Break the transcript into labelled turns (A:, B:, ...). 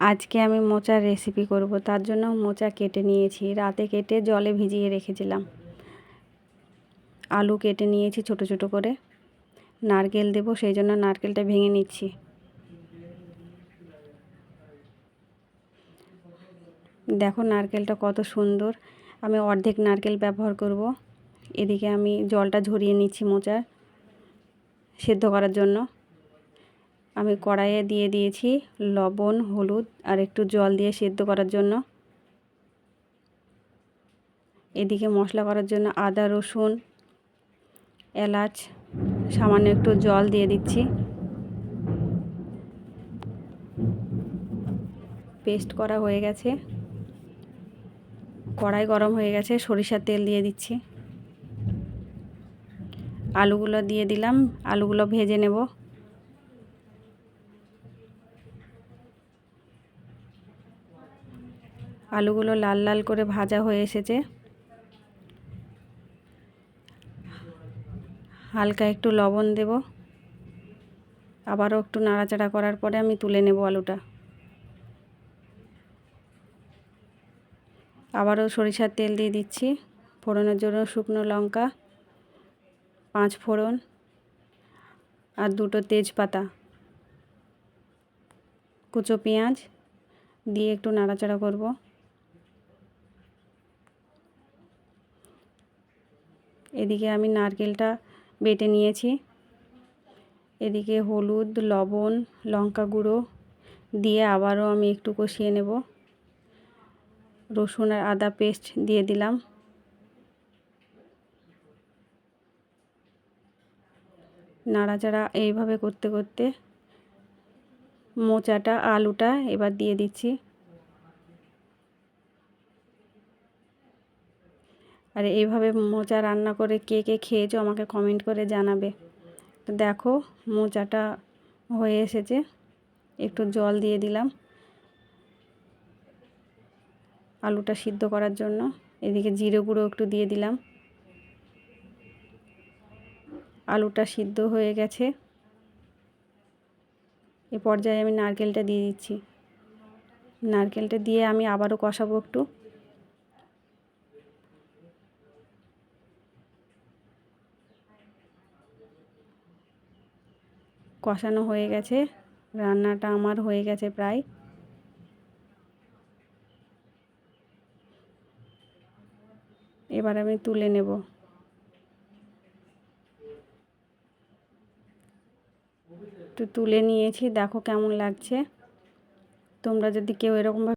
A: আজকে আমি মোচার রেসিপি করব। তার জন্য মোচা কেটে নিয়েছি। রাতে কেটে জলে ভিজিয়ে রেখেছিলাম। আলু কেটে নিয়েছি ছোট ছোট করে। নারকেল দেব, সেই জন্য নারকেলটা ভেঙে নিচ্ছি। দেখো নারকেলটা কত সুন্দর। আমি অর্ধেক নারকেল ব্যবহার করব। এদিকে আমি জলটা ঝরিয়ে নিচ্ছি মোচার, সেদ্ধ করার জন্য। আমি কড়াইয়ে দিয়ে দিয়েছি লবণ, হলুদ আর একটু জল দিয়ে সেদ্ধ করার জন্য। এদিকে মশলা করার জন্য আদা, রসুন, এলাচ, সামান্য একটু জল দিয়ে দিচ্ছি। পেস্ট করা হয়ে গেছে। কড়াই গরম হয়ে গেছে, সরিষার তেল দিয়ে দিচ্ছি। আলুগুলো দিয়ে দিলাম, আলুগুলো ভেজে নেব। আলুগুলো লাল লাল করে ভাজা হয়ে এসেছে। হালকা একটু লবণ দেব। আবারও একটু নাড়াচাড়া করার পরে আমি তুলে নেব আলুটা। আবারও সরিষার তেল দিয়ে দিচ্ছি। ফোড়নের জন্য শুকনো লঙ্কা, পাঁচ ফোড়ন আর দুটো তেজপাতা, কুচো পেঁয়াজ দিয়ে একটু নাড়াচাড়া করব। এদিকে আমি নারকেলটা বেটে নিয়েছি। এদিকে হলুদ, লবণ, লঙ্কা গুঁড়ো দিয়ে আবারও আমি একটু কষিয়ে নেব। রসুন আর আদা পেস্ট দিয়ে দিলাম। নাড়াচাড়া এইভাবে করতে করতে মোচাটা, আলুটা এবার দিয়ে দিচ্ছি। আর এইভাবে মোচা রান্না করে কে কে খেয়েছো আমাকে কমেন্ট করে জানাবে। তো দেখো মোচাটা হয়ে এসেছে, একটু জল দিয়ে দিলাম। আলুটা সিদ্ধ করার জন্য এদিকে জিরে গুঁড়ো একটু দিয়ে দিলাম। আলুটা সিদ্ধ হয়ে গেছে। এ পর্যায়ে আমি নারকেলটা দিয়ে দিচ্ছি। নারকেলটা দিয়ে আমি আবারও কষাবো একটু। কষানো হয়ে গেছে। রান্নাটা আমার হয়ে গেছে প্রায়। এবার আমি তুলে নেব। তো তুলে নিয়েছি, দেখো কেমন লাগছে। তোমরা যদি কেউ এরকমভাবে